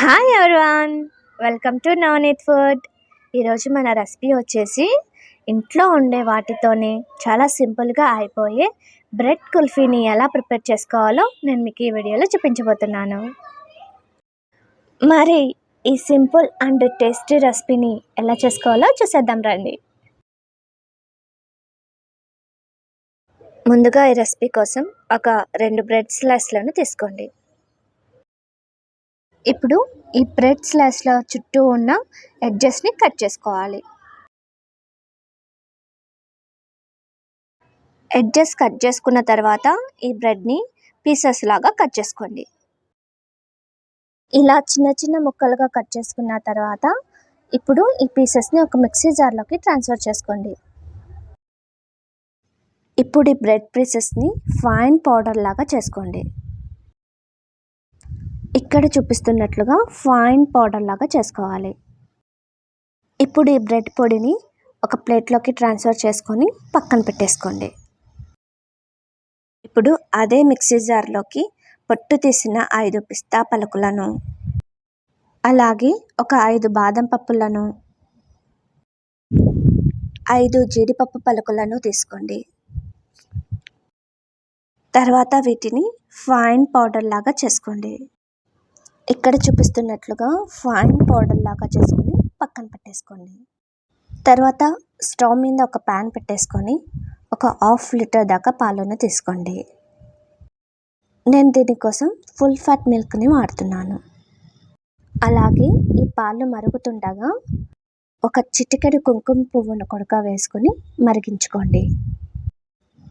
Hi everyone welcome to non food ఈరోజు మన recipe వచ్చేసి ఇంట్లో ఉండే వాటితోనే చాలా సింపుల్గా అయిపోయే బ్రెడ్ కుల్ఫీని ఎలా ప్రిపేర్ చేసుకోవాలో నేను మీకు ఈ వీడియోలో చూపించబోతున్నాను. మరి ఈ సింపుల్ అండ్ టేస్టీ రెసిపీని ఎలా చేసుకోవాలో చూసేద్దాం రండి. ముందుగా ఈ రెసిపీ కోసం ఒక రెండు బ్రెడ్ స్లైస్లను తీసుకోండి. ఇప్పుడు ఈ బ్రెడ్ స్లైస్ల చుట్టూ ఉన్న ఎడ్జెస్ని కట్ చేసుకోవాలి. ఎడ్జెస్ కట్ చేసుకున్న తర్వాత ఈ బ్రెడ్ని పీసెస్ లాగా కట్ చేసుకోండి. ఇలా చిన్న చిన్న ముక్కలుగా కట్ చేసుకున్న తర్వాత ఇప్పుడు ఈ పీసెస్ని ఒక మిక్సీ జార్లోకి ట్రాన్స్ఫర్ చేసుకోండి. ఇప్పుడు ఈ బ్రెడ్ పీసెస్ని ఫైన్ పౌడర్ లాగా చేసుకోండి. ఇక్కడ చూపిస్తున్నట్లుగా ఫైన్ పౌడర్ లాగా చేసుకోవాలి. ఇప్పుడు ఈ బ్రెడ్ పొడిని ఒక ప్లేట్లోకి ట్రాన్స్ఫర్ చేసుకొని పక్కన పెట్టేసుకోండి. ఇప్పుడు అదే మిక్సీ జార్లోకి పొట్టు తీసిన ఐదు పిస్తా పలుకులను. అలాగే ఒక ఐదు బాదం పప్పులను. ఐదు జీడిపప్పు పలుకులను తీసుకోండి. తర్వాత వీటిని ఫైన్ పౌడర్ లాగా చేసుకోండి. ఇక్కడ చూపిస్తున్నట్లుగా ఫైన్ పౌడర్ లాగా చేసుకుని పక్కన పెట్టేసుకోండి. తర్వాత స్టవ్ మీద ఒక ప్యాన్ పెట్టేసుకొని ఒక హాఫ్ లీటర్ దాకా పాలను తీసుకోండి. నేను దీనికోసం ఫుల్ ఫ్యాట్ మిల్క్ని వాడుతున్నాను. అలాగే ఈ పాలు మరుగుతుండగా ఒక చిటికెడు కుంకుమ పువ్వును కొడుక వేసుకొని మరిగించుకోండి.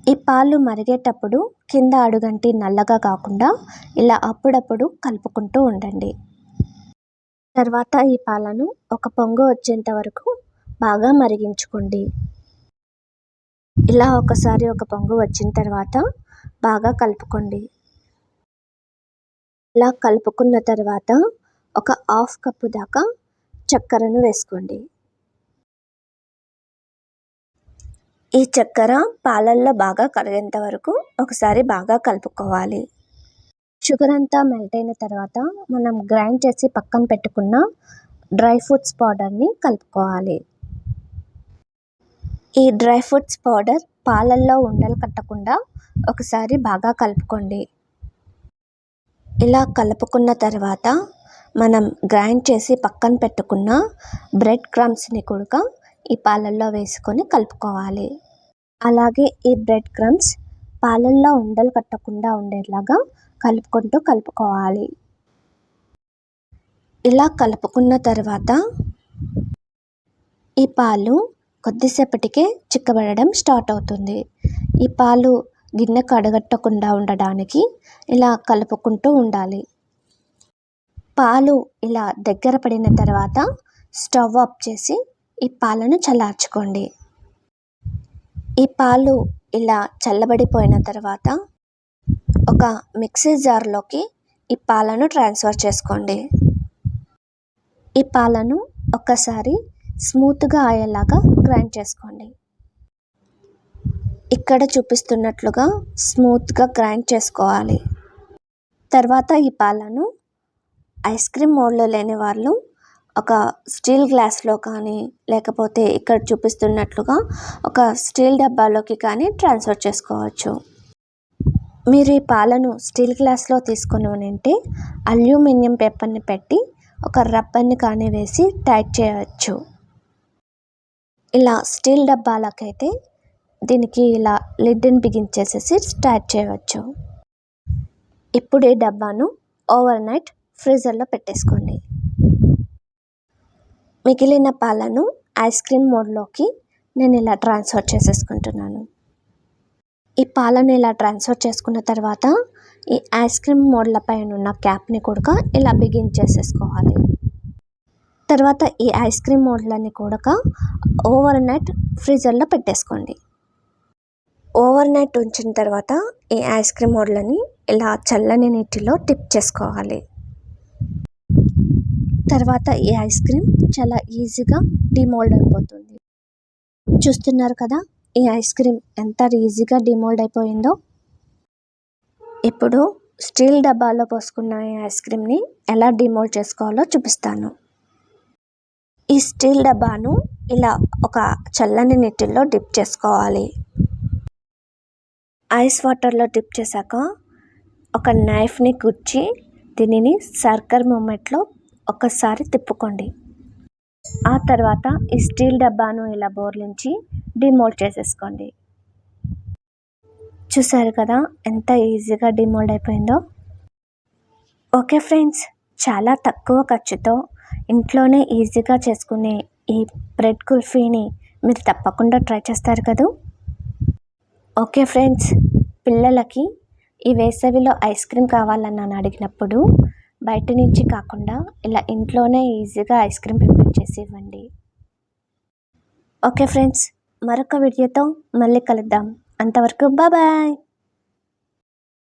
ఈ పాలు మరిగేటప్పుడు కింద అడుగంటి నల్లగా కాకుండా ఇలా అప్పుడప్పుడు కలుపుకుంటూ ఉండండి. తర్వాత ఈ పాలను ఒక పొంగు వచ్చేంత వరకు బాగా మరిగించుకోండి. ఇలా ఒకసారి ఒక పొంగు వచ్చిన తర్వాత బాగా కలుపుకోండి. ఇలా కలుపుకున్న తర్వాత ఒక హాఫ్ కప్పు దాకా చక్కెరను వేసుకోండి. ఈ చక్కెర పాలల్లో బాగా కరిగేంత వరకు ఒకసారి బాగా కలుపుకోవాలి. షుగర్ అంతా మెల్ట్ అయిన తర్వాత మనం గ్రైండ్ చేసి పక్కన పెట్టుకున్న డ్రై ఫ్రూట్స్ పౌడర్ని కలుపుకోవాలి. ఈ డ్రై ఫ్రూట్స్ పౌడర్ పాలల్లో ఉండలు కట్టకుండా ఒకసారి బాగా కలుపుకోండి. ఇలా కలుపుకున్న తర్వాత మనం గ్రైండ్ చేసి పక్కన పెట్టుకున్న బ్రెడ్ క్రమ్స్ని కూడా ఈ పాలల్లో వేసుకొని కలుపుకోవాలి. అలాగే ఈ బ్రెడ్ క్రమ్స్ పాలల్లో ఉండలు కట్టకుండా ఉండేలాగా కలుపుకుంటూ కలుపుకోవాలి. ఇలా కలుపుకున్న తర్వాత ఈ పాలు కొద్దిసేపటికే చిక్కబడడం స్టార్ట్ అవుతుంది. ఈ పాలు గిన్నె కడగట్టకుండా ఉండడానికి ఇలా కలుపుకుంటూ ఉండాలి. పాలు ఇలా దగ్గర పడిన తర్వాత స్టవ్ ఆఫ్ చేసి ఈ పాలను చల్లార్చుకోండి. ఈ పాలు ఇలా చల్లబడిపోయిన తర్వాత ఒక మిక్సీ జార్లోకి ఈ పాలను ట్రాన్స్ఫర్ చేసుకోండి. ఈ పాలను ఒక్కసారి స్మూత్గా అయ్యేలాగా గ్రైండ్ చేసుకోండి. ఇక్కడ చూపిస్తున్నట్లుగా స్మూత్గా గ్రైండ్ చేసుకోవాలి. తర్వాత ఈ పాలను ఐస్ క్రీమ్ మోడ్లో లేని వాళ్ళు ఒక స్టీల్ గ్లాస్లో కానీ లేకపోతే ఇక్కడ చూపిస్తున్నట్లుగా ఒక స్టీల్ డబ్బాలోకి కానీ ట్రాన్స్ఫర్ చేసుకోవచ్చు. మీరు ఈ పాలను స్టీల్ గ్లాస్లో తీసుకొని ఉంటే అల్యూమినియం పేపర్ని పెట్టి ఒక రబ్బర్ని కానీ వేసి టైట్ చేయవచ్చు. ఇలా స్టీల్ డబ్బాలకైతే దీనికి ఇలా లిడ్ని బిగించేసేసి స్టార్ట్ చేయవచ్చు. ఇప్పుడు ఈ డబ్బాను ఓవర్ నైట్ ఫ్రీజర్లో పెట్టేసుకోండి. మిగిలిన పాలను ఐస్ క్రీమ్ మోడ్లోకి నేను ఇలా ట్రాన్స్ఫర్ చేసేసుకుంటున్నాను. ఈ పాలను ఇలా ట్రాన్స్ఫర్ చేసుకున్న తర్వాత ఈ ఐస్ క్రీమ్ మోడ్ల పైన ఉన్న క్యాప్ని కూడా ఇలా బిగించేసేసుకోవాలి తర్వాత ఈ ఐస్ క్రీమ్ మోడ్లని కూడా ఓవర్ నైట్ ఫ్రీజర్లో పెట్టేసుకోండి. ఓవర్ నైట్ ఉంచిన తర్వాత ఈ ఐస్ క్రీమ్ మోడ్లని ఇలా చల్లని నీటిలో టిప్ చేసుకోవాలి. తర్వాత ఈ ఐస్ క్రీమ్ చాలా ఈజీగా డిమోల్డ్ అయిపోతుంది. చూస్తున్నారు కదా ఈ ఐస్ క్రీమ్ ఎంత ఈజీగా డిమోల్డ్ అయిపోయిందో. ఇప్పుడు స్టీల్ డబ్బాలో పోసుకున్న ఈ ఐస్ క్రీమ్ని ఎలా డిమోల్డ్ చేసుకోవాలో చూపిస్తాను. ఈ స్టీల్ డబ్బాను ఇలా ఒక చల్లని నీటిలో డిప్ చేసుకోవాలి. ఐస్ వాటర్లో డిప్ చేశాక ఒక నైఫ్ని గుచ్చి దీనిని సర్కర్ మూమెంట్లో ఒకసారి తిప్పుకోండి. ఆ తర్వాత ఈ స్టీల్ డబ్బాను ఇలా బోర్లించి డిమోల్డ్ చేసేసుకోండి. చూసారు కదా ఎంత ఈజీగా డిమోల్డ్ అయిపోయిందో? ఓకే ఫ్రెండ్స్ చాలా తక్కువ ఖర్చుతో ఇంట్లోనే ఈజీగా చేసుకునే ఈ బ్రెడ్ కుల్ఫీని మీరు తప్పకుండా ట్రై చేస్తారు కదూ? ఓకే ఫ్రెండ్స్ పిల్లలకి ఈ వేసవిలో ఐస్ క్రీమ్ కావాలని నన్ను అడిగినప్పుడు బయట నుంచి కాకుండా ఇలా ఇంట్లోనే ఈజీగా ఐస్ క్రీమ్ ప్రిపేర్ చేసి ఇవ్వండి. ఓకే ఫ్రెండ్స్ మరొక వీడియోతో మళ్ళీ కలుద్దాం. అంతవరకు బాయ్